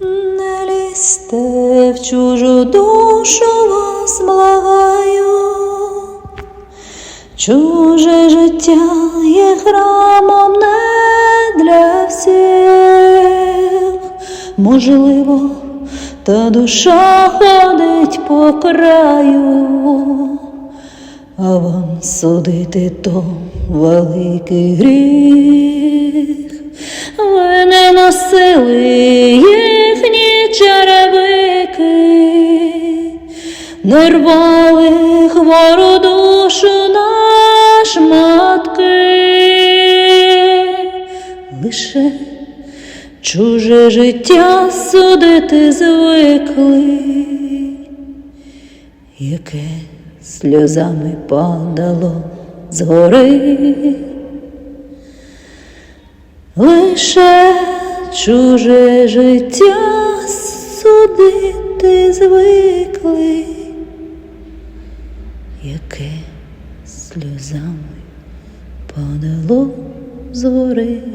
Не лізьте в чужу душу вас благаю, чуже життя є храмом не для всіх, можливо, та душа ходить по краю, а вам судити то великий гріх. Ви не носили не рвали хвору душу на шматки, лише чуже життя судити звикли, яке сльозами падало згори. Лише чуже життя судити звикли, яке сльозами падало згори.